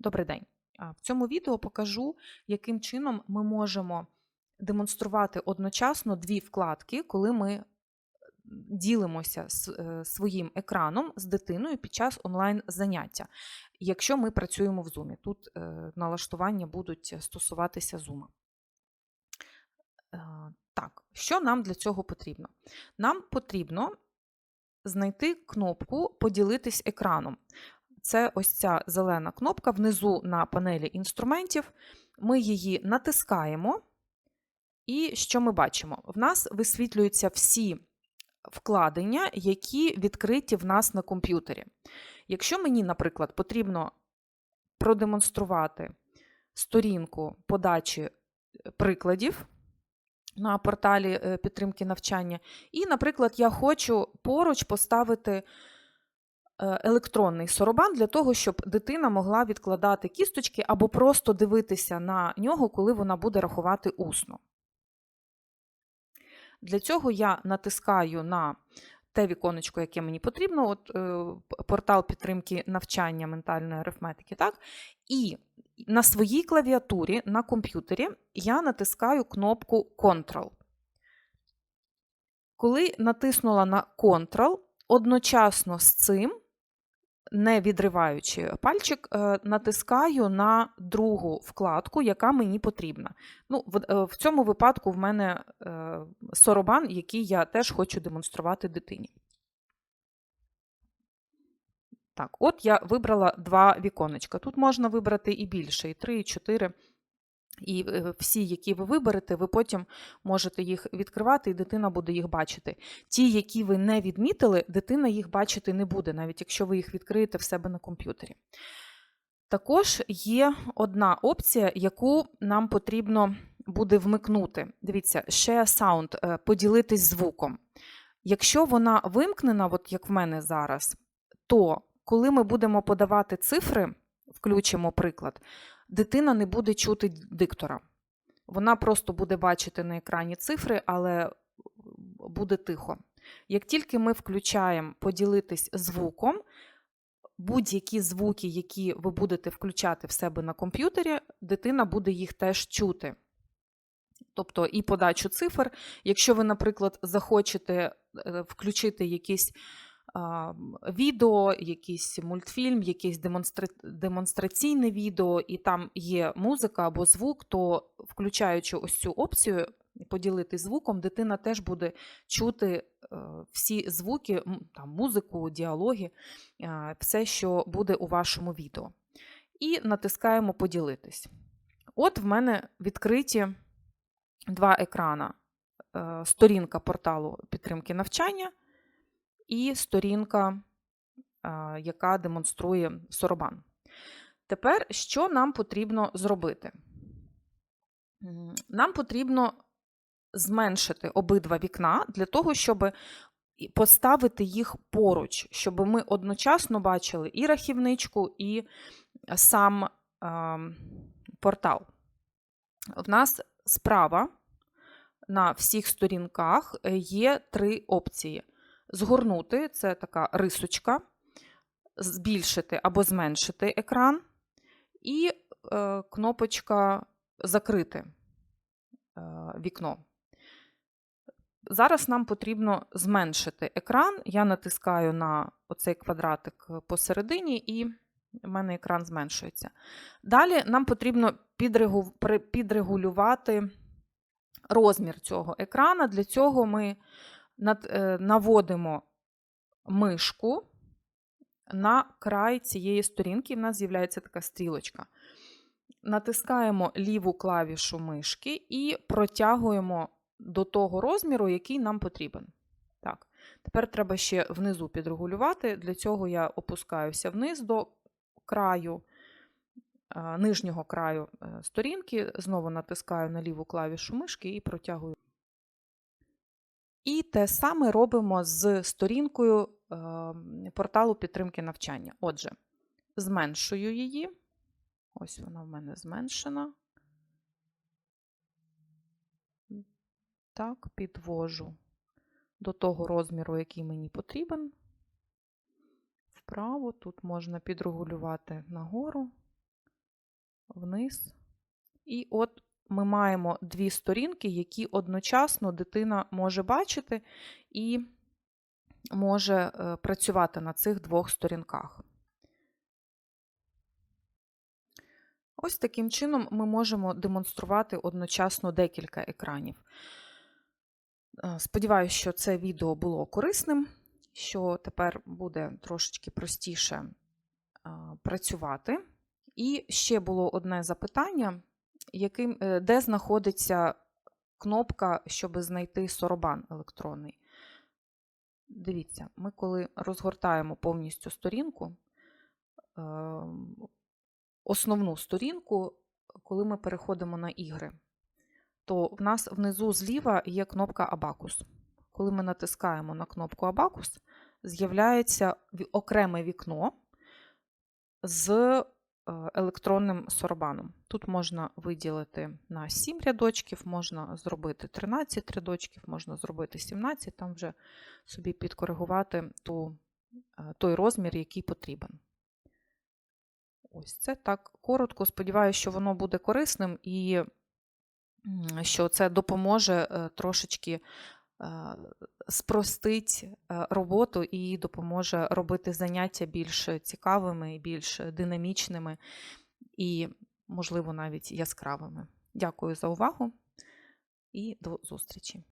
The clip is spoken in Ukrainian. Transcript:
Добрий день. В цьому відео покажу, яким чином ми можемо демонструвати одночасно дві вкладки, коли ми ділимося е, своїм екраном з дитиною під час онлайн-заняття, якщо ми працюємо в Zoom. Тут е, налаштування будуть стосуватися Zoom. Е, Так, що нам для цього потрібно? Нам потрібно знайти кнопку Поділитись екраном. Це ось ця зелена кнопка внизу на панелі інструментів. Ми її натискаємо, і що ми бачимо? В нас висвітлюються всі вкладення, які відкриті в нас на комп'ютері. Якщо мені, наприклад, потрібно продемонструвати сторінку подачі е, прикладів на порталі е, підтримки навчання, і, наприклад, я хочу поруч поставити електронний соробан для того, щоб дитина могла відкладати кісточки або просто дивитися на нього, коли вона буде рахувати усно. Для цього я натискаю на те віконечко, яке мені потрібно, от е, портал підтримки навчання ментальної арифметики, так? І на своїй клавіатурі на комп'ютері я натискаю кнопку Ctrl. Коли натиснула на Ctrl, одночасно з цим, не відриваючи пальчик, е, натискаю на другу вкладку, яка мені потрібна. Ну, в, е, цьому випадку в мене е, соробан, який я теж хочу демонструвати дитині. Так, от я вибрала два віконечка. Тут можна вибрати і більше, і три, і чотири. І е, всі, які ви виберете, ви потім можете їх відкривати, і дитина буде їх бачити. Ті, які ви не відмітили, дитина їх бачити не буде, навіть якщо ви їх відкриєте в себе на комп'ютері. Також є одна опція, яку нам потрібно буде вмикнути. Дивіться, Share Sound, е, поділитись звуком. Якщо вона вимкнена, от як в мене зараз, то коли ми будемо подавати цифри, включимо приклад, дитина не буде чути диктора. Вона просто буде бачити на екрані цифри, але буде тихо. Як тільки ми включаємо поділитись звуком, будь-які звуки, які ви будете включати в себе на комп'ютері, дитина буде їх теж чути. Тобто і подачу цифр. Якщо ви, наприклад, захочете е, включити якісь відео, якийсь мультфільм, якесь демонстра... демонстраційне відео, і там є музика або звук, то включаючи ось цю опцію поділити звуком, дитина теж буде чути е, всі звуки, там, музику, діалоги, е, все, що буде у вашому відео. І натискаємо поділитись. От в мене відкриті два екрана: Е, сторінка порталу підтримки навчання і сторінка, яка демонструє соробан. Тепер, що нам потрібно зробити? Нам потрібно зменшити обидва вікна для того, щоб поставити їх поруч, щоб ми одночасно бачили і рахівничку, і сам е, портал. В нас справа на всіх сторінках е, є три опції: згорнути це така рисочка, збільшити або зменшити екран, і е, кнопочка закрити е, вікно. Зараз нам потрібно зменшити екран. Я натискаю на оцей квадратик посередині, і в мене екран зменшується. Далі нам потрібно підрегу- підрегулювати розмір цього екрана. Для цього ми наводимо мишку на край цієї сторінки, і в нас з'являється така стрілочка. Натискаємо ліву клавішу мишки і протягуємо до того розміру, який нам потрібен. Так. Тепер треба ще внизу підрегулювати. Для цього я опускаюся вниз до краю, е, нижнього краю е, сторінки, знову натискаю на ліву клавішу мишки і протягую. І те саме робимо з сторінкою е, порталу підтримки навчання. Отже, зменшую її. Ось вона в мене зменшена. Так, підвожу до того розміру, який мені потрібен. Вправо тут можна підрегулювати нагору. вниз. І от ми маємо дві сторінки, які одночасно дитина може бачити і може е, працювати на цих двох сторінках. Ось таким чином ми можемо демонструвати одночасно декілька екранів. Е, Сподіваюся, що це відео було корисним, що тепер буде трошечки простіше е, працювати. І ще було одне запитання, яким, е, де знаходиться кнопка, щоб знайти соробан електронний. Дивіться, ми коли розгортаємо повністю сторінку, ем, основну сторінку, коли ми переходимо на ігри, то в нас внизу зліва є кнопка Абакус. Коли ми натискаємо на кнопку Абакус, з'являється окреме вікно з електронним соробаном. Тут можна виділити на 7 рядочків, можна зробити 13 рядочків, можна зробити 17, там вже собі підкоригувати ту, е, той розмір, який потрібен. Ось це так коротко. Сподіваюся, що воно буде корисним і що це допоможе е, трошечки спростить роботу і допоможе робити заняття більш цікавими, більш динамічними і, можливо, навіть яскравими. Дякую за увагу і до зустрічі!